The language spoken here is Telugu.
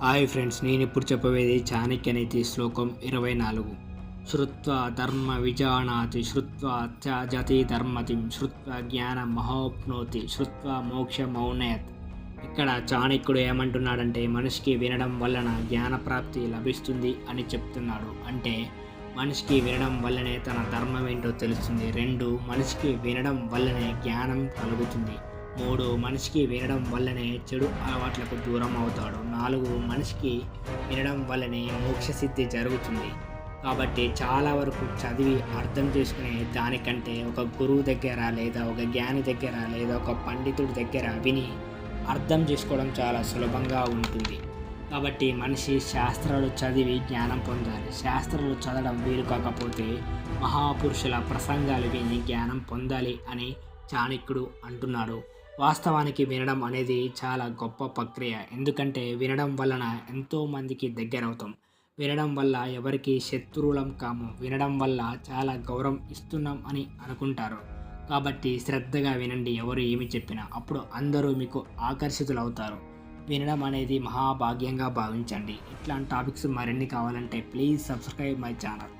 హాయ్ ఫ్రెండ్స్ నేను ఇప్పుడు చెప్పబోయేది చాణక్య నీతి శ్లోకం ఇరవై నాలుగు శ్రుత్వ ధర్మ విజానాతి శ్రుత్వ త్యజతి ధర్మతిం శ్రుత్వ జ్ఞాన మహోప్నోతి శ్రుత్వ మోక్ష మౌనయత్. ఇక్కడ చాణక్యుడు ఏమంటున్నాడంటే మనిషికి వినడం వలన జ్ఞానప్రాప్తి లభిస్తుంది అని చెప్తున్నాడు. అంటే మనిషికి వినడం వల్లనే తన ధర్మం ఏంటో తెలుస్తుంది. రెండు మనిషికి వినడం వల్లనే జ్ఞానం కలుగుతుంది. మూడు మనిషికి వినడం వల్లనే చెడు అలవాట్లకు దూరం అవుతాడు. నాలుగు మనిషికి వినడం వల్లనే మోక్షసిద్ధి జరుగుతుంది. కాబట్టి చాలా వరకు చదివి అర్థం చేసుకునే దానికంటే ఒక గురువు దగ్గర లేదా ఒక జ్ఞాని దగ్గర లేదా ఒక పండితుడి దగ్గర విని అర్థం చేసుకోవడం చాలా సులభంగా ఉంటుంది. కాబట్టి మనిషి శాస్త్రాలు చదివి జ్ఞానం పొందాలి. శాస్త్రాలు చదవడం వీలు కాకపోతే మహాపురుషుల ప్రసంగాలు విని జ్ఞానం పొందాలి అని చాణక్యుడు అంటున్నాడు. వాస్తవానికి వినడం అనేది చాలా గొప్ప ప్రక్రియ. ఎందుకంటే వినడం వలన ఎంతోమందికి దగ్గరవుతాం. వినడం వల్ల ఎవరికి శత్రువులం కాము. వినడం వల్ల చాలా గౌరవం ఇస్తున్నాం అని అనుకుంటారు. కాబట్టి శ్రద్ధగా వినండి ఎవరు ఏమి చెప్పినా. అప్పుడు అందరూ మీకు ఆకర్షితులవుతారు. వినడం అనేది మహాభాగ్యంగా భావించండి. ఇట్లాంటి టాపిక్స్ మరిన్ని కావాలంటే ప్లీజ్ సబ్స్క్రైబ్ మై ఛానల్.